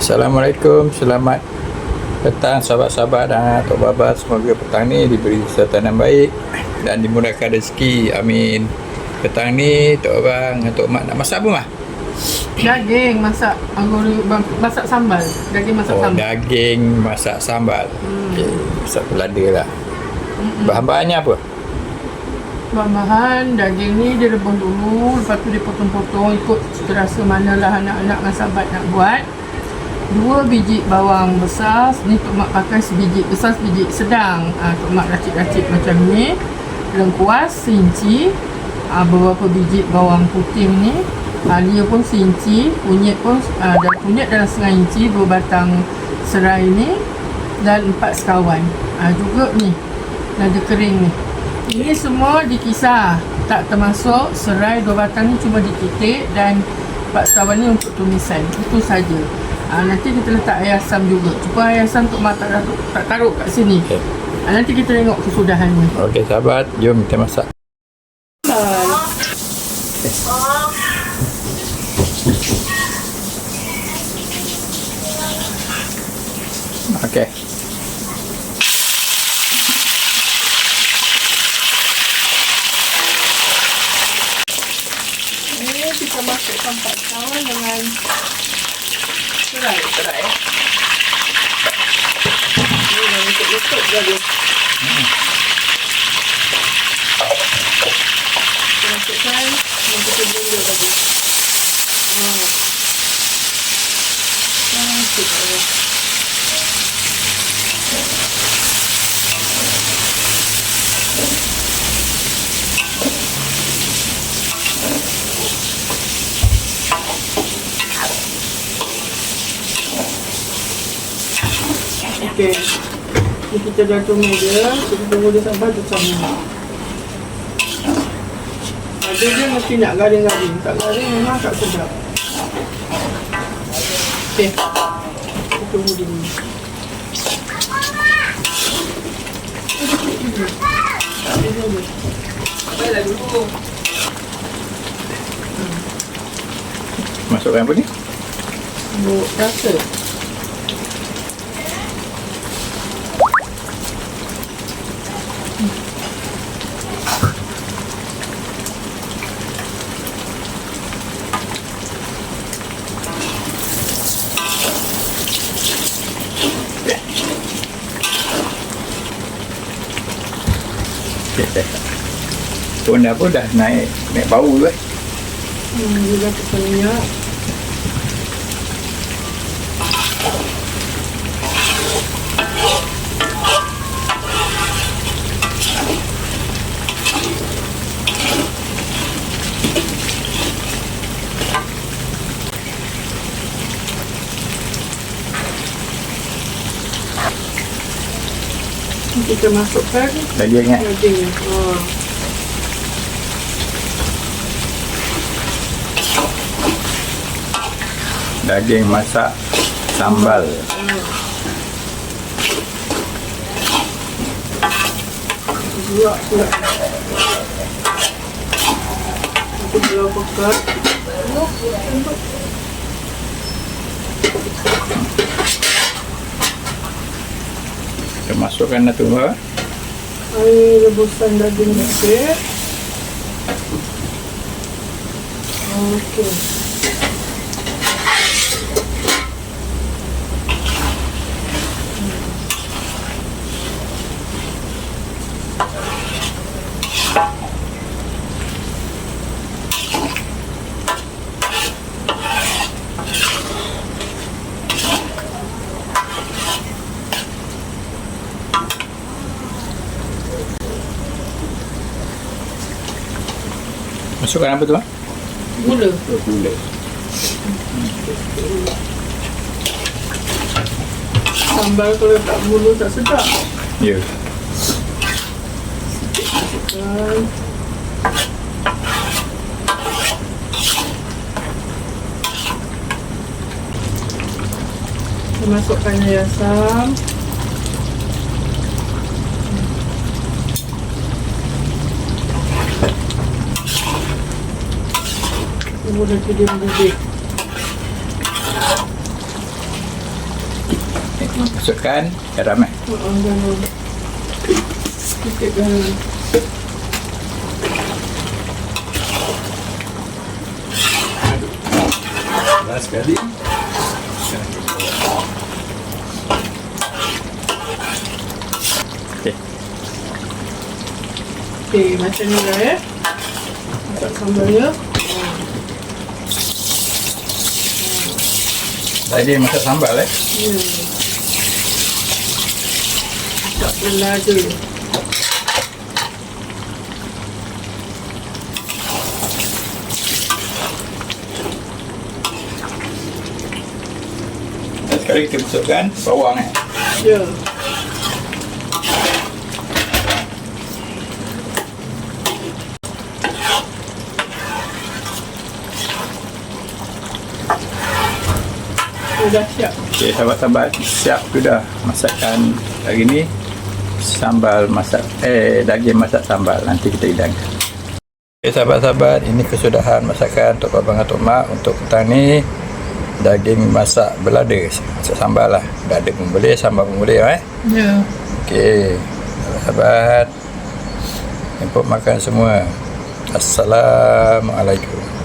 Assalamualaikum, selamat petang sahabat-sahabat dan Tok Baba. Semoga petang ni diberi kesihatan yang baik dan dimudahkan rezeki. Amin. Petang ni Tok Abang dengan Tok Mak nak masak apa mah? Daging masak masak sambal. Daging masak Oh, sambal. daging masak sambal. Hmm. Okey, masak pelada lah. Bahan-bahannya apa? Bahan-bahan daging ni dia rebus dulu Lepas tu dia potong-potong Ikut terasa manalah anak-anak dan sahabat nak buat. Dua biji bawang besar Ni Tok Mak pakai sebiji besar sebiji sedang. Ha, Tok Mak racik-racik macam ni. Lengkuas, sinci. Ha, Beberapa biji bawang putih ni. Ha, Dia pun sinci Kunyit pun ha, dan kunyit dalam setengah inci Dua batang serai ni Dan empat sekawan. Ha, Juga ni Nada kering ni ini semua dikisar Tak termasuk serai dua batang ni cuma dikitik Dan empat sekawan ni untuk tumisan Itu saja. ha, Nanti kita letak air asam juga Cuba air asam untuk mak tak, taruh- tak taruh kat sini Okey. ha, Nanti kita tengok kesudahannya Okey sahabat, jom kita masak. Okey. Kita masukkan sekawan dengan Serai Serai Ini dah letup-letup jadi Kita masukkan Yang kita benda tadi Ah. Cantik Allah. Okey. Ni kita dah tunggu dia. Kita tunggu dia sampai macam ni. Ada dia mesti nak garing-garing. Tak garing memang tak sedap. Okey. Kita tunggu dia ni. Baiklah dulu. Masukkan apa ni? Buk rasa. Dah. Pun dah naik naik bau tu eh. Hmm, dia dah minyak. Kita masukkan Daging eh. daging. Oh. Daging masak sambal. Buat pula. Aku belum pekat. Kita masukkan dah tu ha. Air rebusan daging sikit. Okey. Masukkan apa tu ah? Gula. Gula. Sambal kalau tak gula tak sedap. Ya. Kita masukkan air asam. Tunggu lagi dia mendidih. Masukkan garam eh. Oh, garam. Sikit garam. Last sekali. Okey. Okey, macam ni lah ya. Masak sambal ya. Tadi masak sambal eh. Ya. Masak belada. Dan sekarang kita masukkan bawang eh. Ya. Sudah siap. Okey, sahabat-sahabat, siap sudah masakan hari ni sambal masak eh daging masak sambal. Nanti kita hidangkan. Okey, sahabat-sahabat, ini kesudahan masakan Tok Babang Tok Mak untuk petang ni daging masak belada masak sambal lah belada pun boleh sambal pun boleh eh Ya. Okey, sahabat-sahabat. Jemput makan semua. Assalamualaikum.